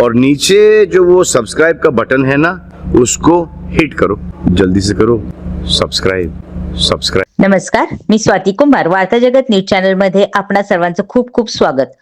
और नीचे जो वो सब्सक्राइब का बटन है ना उसको हिट करो। जल्दी से करो। सब्सक्राइब सब्सक्राइब नमस्कार मी स्वाती कुंभार वार्ता जगत न्यूज चॅनलमध्ये आपणा सर्वांचं खूप खूप स्वागत.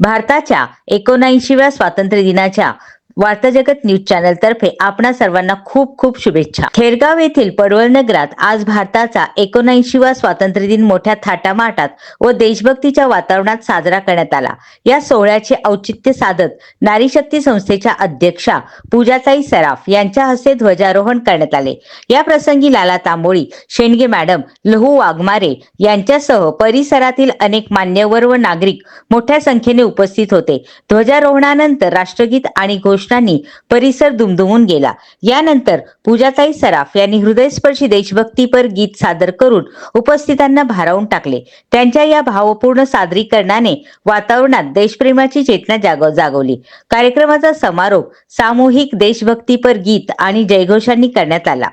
भारताच्या एकोणऐंशीव्या स्वातंत्र्य दिनाच्या वार्ता जगत न्यूज चॅनल तर्फे आपणा सर्वांना खूप खूप शुभेच्छा. खेरगाव येथील पडवळ नगरात आज भारताचा एकोणऐंशीवा स्वातंत्र्य दिन मोठ्या थाटामाटात व देशभक्तीच्या वातावरणात साजरा करण्यात आला. या सोहळ्याचे औचित्य साधत नारी शक्ती संस्थेच्या अध्यक्षा पूजाताई सराफ यांच्या हस्ते ध्वजारोहण करण्यात आले. या प्रसंगी लाला तांबोळी शेंडगे मॅडम लहू वाघमारे यांच्यासह परिसरातील अनेक मान्यवर व नागरिक मोठ्या संख्येने उपस्थित होते. ध्वजारोहणानंतर राष्ट्रगीत आणि घोष घोषणांनी परिसर दुमदुमून गेला. यानंतर पूजाताई सराफ यांनी हृदयस्पर्शी देशभक्तीपर गीत सादर करून उपस्थितांना भारावून टाकले. त्यांच्या या भावपूर्ण सादरीकरणाने वातावरणात देशप्रेमाची चेतना जागव जागवली. कार्यक्रमाचा समारोप सामूहिक देशभक्तीपर गीत आणि जयघोषांनी करण्यात आला.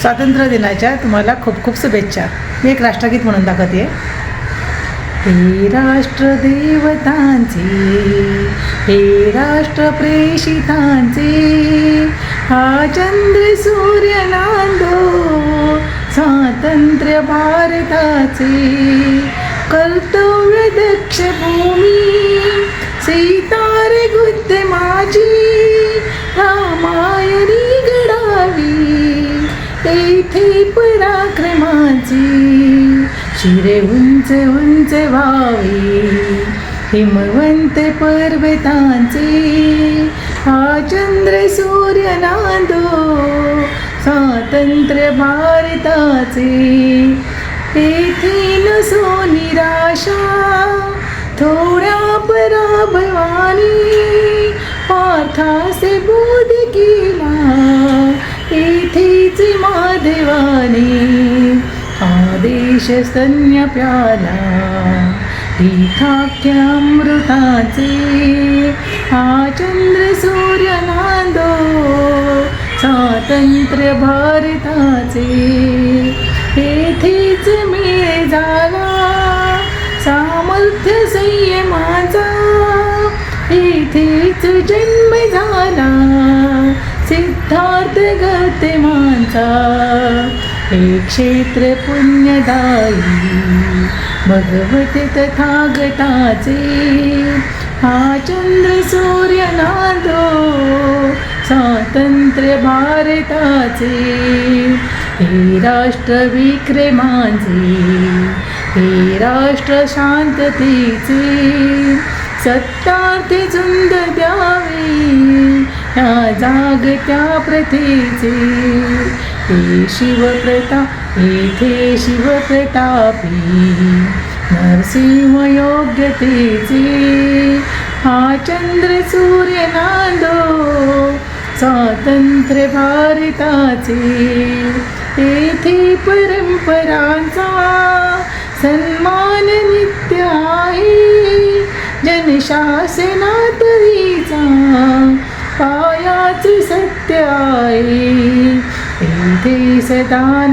स्वातंत्र्य दिनाच्या तुम्हाला खूप खूप शुभेच्छा. मी एक राष्ट्रगीत म्हणून दाखवते हे राष्ट्र देवतांचे हे राष्ट्र प्रेषितांचे हा चंद्र सूर्य नांदो स्वातंत्र्य भारताचे. कर्तव्य दक्ष भूमी सीतारे गुद्ध माझी रामायणी घडावी तेथे पराक्रमाची. चिरे उंच उंच वावे हिमवंत पर्वतांचे. हा चंद्र सूर्य नांदो स्वातंत्र्य भारताचे. येथे नसो निराशा थोड्या पराभवानी. पार्थासे बोध केला येथेच माधवाने. आदेश सन्य प्याला अमृताचे हा चंद्र सूर्य नांदो स्वातंत्र्य भारताचे येथेच मी झाला सामर्थ्य संयमाचा येथेच जन्म झाला सिद्धार्थ गते माझा हे क्षेत्र पुण्यदायी. भगवते तथागताचे हा चंद्र सूर्य नांदो स्वातंत्र्य भारताचे. हे राष्ट्र विक्रमांचे. हे राष्ट्र शांततेचे. सत्तार्थ झुंद द्यावे. ह्या जागत्या प्रथेचे. ते शिव प्रता येथे शिवप्रतापी. नरसिंह योग्यतेचे हा चंद्र सूर्य नांदो. स्वातंत्र्य भारताचे. तेथे परंपरांचा सन्मान नित्य आहे. जनशासनातरीचा पायाच सत्य आहे. येथे सदा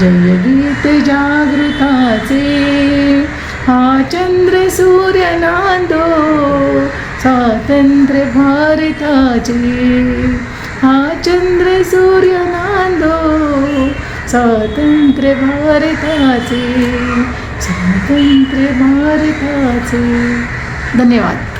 जय गीत जागृताचे। हा चंद्र सूर्य नांदो। स्वातंत्र्य भारताचे। हा चंद्र सूर्य नांदो। स्वातंत्र्य भारताचे। स्वातंत्र्य भारताचे। धन्यवाद।